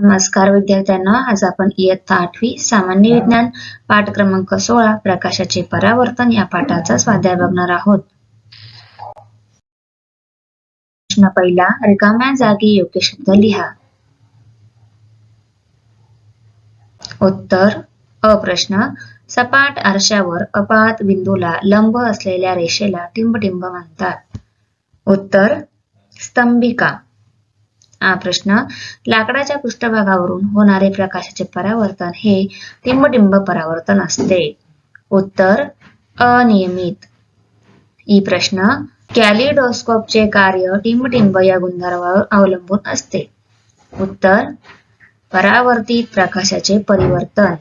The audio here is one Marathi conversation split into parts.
नमस्कार विद्यार्थ्यांना आज आपण इयत्ता आठवी सामान्य विज्ञान पाठ क्रमांक सोळा प्रकाशाचे परावर्तन या पाठाचा स्वाध्याय बघणार आहोत. प्रश्न पहिला रिकाम्या जागी योग्य शब्द लिहा. उत्तर अ प्रश्न सपाट आरशावर अपात बिंदूला लंब असलेल्या रेषेला टिंबटिंब म्हणतात. उत्तर स्तंभिका. हा प्रश्न लाकडाच्या पृष्ठभागावरून होणारे प्रकाशाचे परावर्तन हे टिंबटिंब परावर्तन असते. उत्तर अनियमित. ई प्रश्न कॅलिडोस्कोपचे कार्य टिंबटिंब या गुणधर्मावर अवलंबून असते. उत्तर परावर्तित प्रकाशाचे परिवर्तन.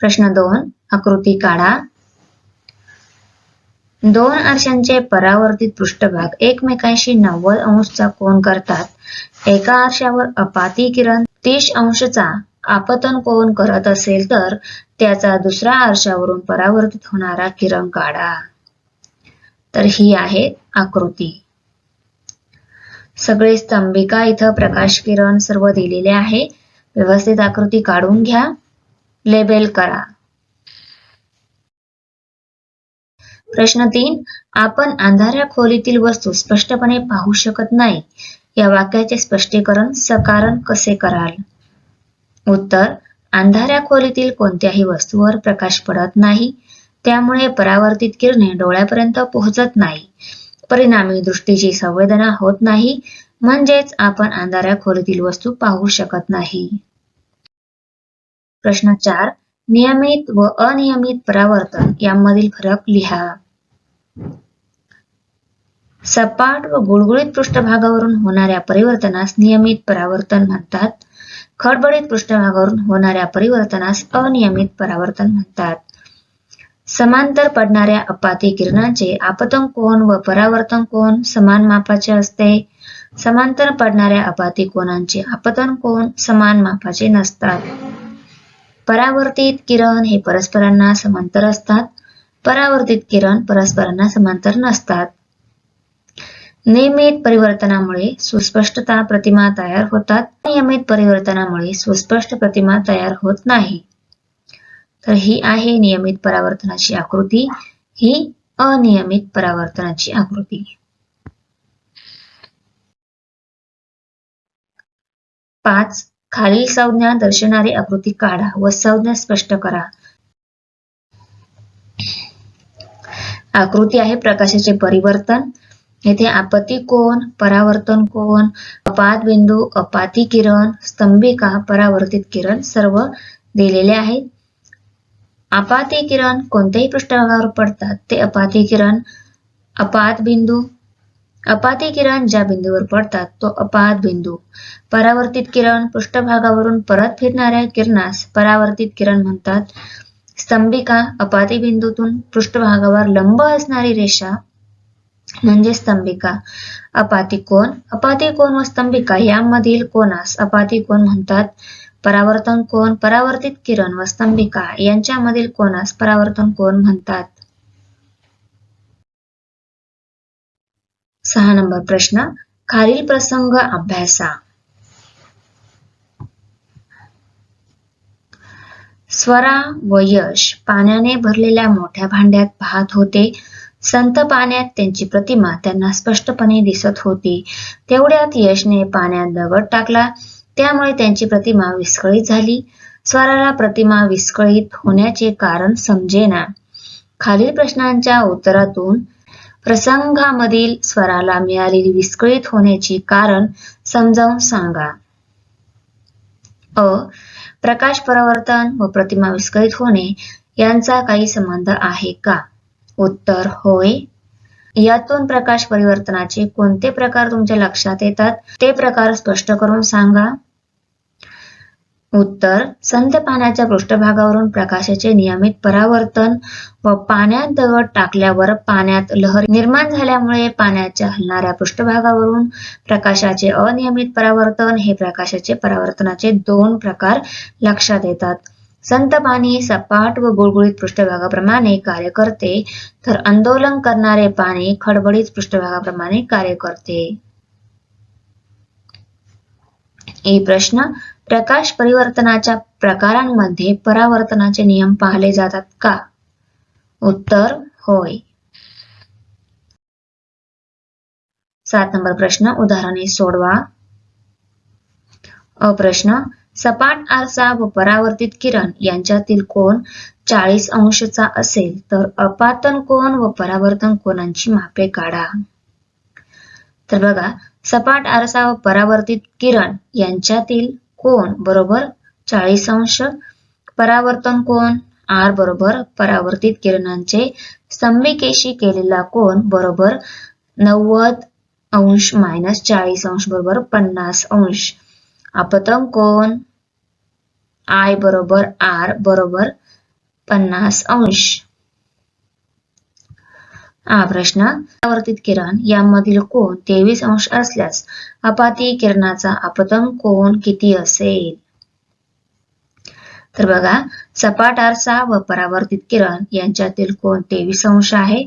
प्रश्न दोन आकृती काढा. दोन आरशांचे परावर्तित पृष्ठभाग एकमेकांशी नव्वद अंशचा कोन करतात. एका आरशावर अपाती किरण तीस अंशचा आपतन कोन करत असेल तर त्याचा दुसऱ्या आरशावरून परावर्तित होणारा किरण काढा. तर ही आहे आकृती. सगळे स्तंभिका इथं प्रकाश किरण सर्व दिलेले आहे. व्यवस्थित आकृती काढून घ्या. लेबल करा. प्रश्न तीन आपण अंधाऱ्या खोलीतील वस्तू स्पष्टपणे पाहू शकत नाही. या वाक्याचे स्पष्टीकरण सकारण कसे कराल? उत्तर अंधाऱ्या खोलीतील कोणत्याही वस्तूवर प्रकाश पडत नाही. त्यामुळे परावर्तित किरणे डोळ्यापर्यंत पोहोचत नाही. परिणामी दृष्टीची संवेदना होत नाही. म्हणजेच आपण अंधाऱ्या खोलीतील वस्तू पाहू शकत नाही. प्रश्न चार नियमित व अनियमित परावर्तन यामधील फरक लिहा. सपाट व गुळगुळीत पृष्ठभागावरून होणाऱ्या परिवर्तनास नियमित परावर्तन म्हणतात. खडबडीत पृष्ठभागावरून होणाऱ्या परिवर्तनास अनियमित परावर्तन म्हणतात. समांतर पडणाऱ्या अपाती किरणांचे आपतन कोन व परावर्तन कोन समान मापाचे असते. समांतर पडणाऱ्या अपाती कोनांचे आपतन कोन समान मापाचे नसतात. परावर्तित किरण हे परस्परांना समांतर असतात. परावर्तित किरण परस्परांना समांतर नसतात. नियमित परिवर्तनामुळे सुस्पष्टता प्रतिमा तयार होतात. नियमित परिवर्तनामुळे सुस्पष्ट प्रतिमा तयार होत नाही. तर ही आहे नियमित परावर्तनाची आकृती. ही अनियमित परावर्तनाची आकृती. पाच खालील संज्ञा दर्शवणारी आकृती काढा व संज्ञा स्पष्ट करा. आकृती आहे प्रकाशाचे परिवर्तन. येथे आपत्ती कोण परावर्तन कोण अपात बिंदू अपाती किरण स्तंभिका परावर्तित किरण सर्व दिलेले आहेत अपाती किरण कोणत्याही पृष्ठभागावर पडतात. ते अपाती किरण अपात बिंदू अपाती किरण ज्या बिंदूवर पडतात तो अपात बिंदू. परावर्तित किरण पृष्ठभागावरून परत फिरणाऱ्या किरणास परावर्तित किरण म्हणतात. स्तंभिका अपाती बिंदूतून पृष्ठभागावर लंब असणारी रेषा म्हणजे स्तंभिका. अपाती कोण अपाती कोण व स्तंभिका यामधील कोणास अपाती कोण म्हणतात. परावर्तन कोण परावर्तित किरण व स्तंभिका यांच्यामधील कोणास परावर्तन कोण म्हणतात. सहा नंबर प्रश्न. खालील प्रसंग अभ्यासा. स्वरा व यश पाण्याने भरलेल्या मोठ्या भांड्यात पाहत होते. संत पाण्यात त्यांची प्रतिमा त्यांना स्पष्टपणे दिसत होती. तेवढ्यात यशने पाण्यात दगड टाकला. त्यामुळे त्यांची प्रतिमा विस्कळीत झाली. स्वराला प्रतिमा विस्कळीत होण्याचे कारण समजेना. खालील प्रश्नांच्या उत्तरातून प्रसंगामधील स्वराला मिळालेली विस्कळीत होण्याची कारण समजावून सांगा. अ. प्रकाश परावर्तन व प्रतिमा विस्कळीत होणे यांचा काही संबंध आहे का? उत्तर होय. यातून प्रकाश परिवर्तनाचे कोणते प्रकार तुमच्या लक्षात येतात? ते प्रकार स्पष्ट करून सांगा. उत्तर संत पाण्याच्या पृष्ठभागावरून प्रकाशाचे नियमित परावर्तन व पाण्यात दगड टाकल्यावर पाण्यात लहर निर्माण झाल्यामुळे पाण्याच्या हलणाऱ्या पृष्ठभागावरून प्रकाशाचे अनियमित परावर्तन हे प्रकाशाचे परावर्तनाचे दोन प्रकार लक्षात येतात. संत पाणी सपाट व गुळगुळीत पृष्ठभागाप्रमाणे कार्य करते तर आंदोलन करणारे पाणी खडबडीत पृष्ठभागाप्रमाणे कार्य करते. ई प्रश्न प्रकाश परिवर्तनाच्या प्रकारांमध्ये परावर्तनाचे नियम पाळले जातात का? उत्तर होय. सात नंबर प्रश्न उदाहरणे सोडवा. अ प्रश्न सपाट आरसा व परावर्तित किरण यांच्यातील कोण चाळीस अंशचा असेल तर अपातन कोण व परावर्तन कोणांची मापे काढा. तर बघा सपाट आरसा व परावर्तित किरण यांच्यातील कोन बरोबर? चाळीस अंश. परावर्तन कोन आर बरोबर. परावर्तित किरणांचे संमिकेशी केलेला कोन बरोबर नव्वद अंश मायनस चाळीस अंश बरोबर पन्नास अंश. अपतन कोन आय बरोबर आर बरोबर पन्नास अंश. हा प्रश्न परावर्तित किरण यामधील कोण तेवीस अंश असल्यास अपाती किरणाचा अपतन कोण किती असेल? तर बघा सपाट आरसा व परावर्तित किरण यांच्यातील कोण तेवीस अंश आहे.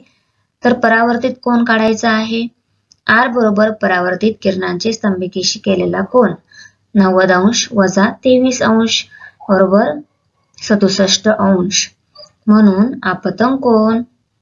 तर परावर्तित कोण काढायचा आहे? आर बरोबर परावर्तित किरणांचे स्तंभिकेशी केलेला कोण नव्वद अंश वजा तेवीस अंश बरोबर सदुसष्ट अंश. म्हणून आपतन कोण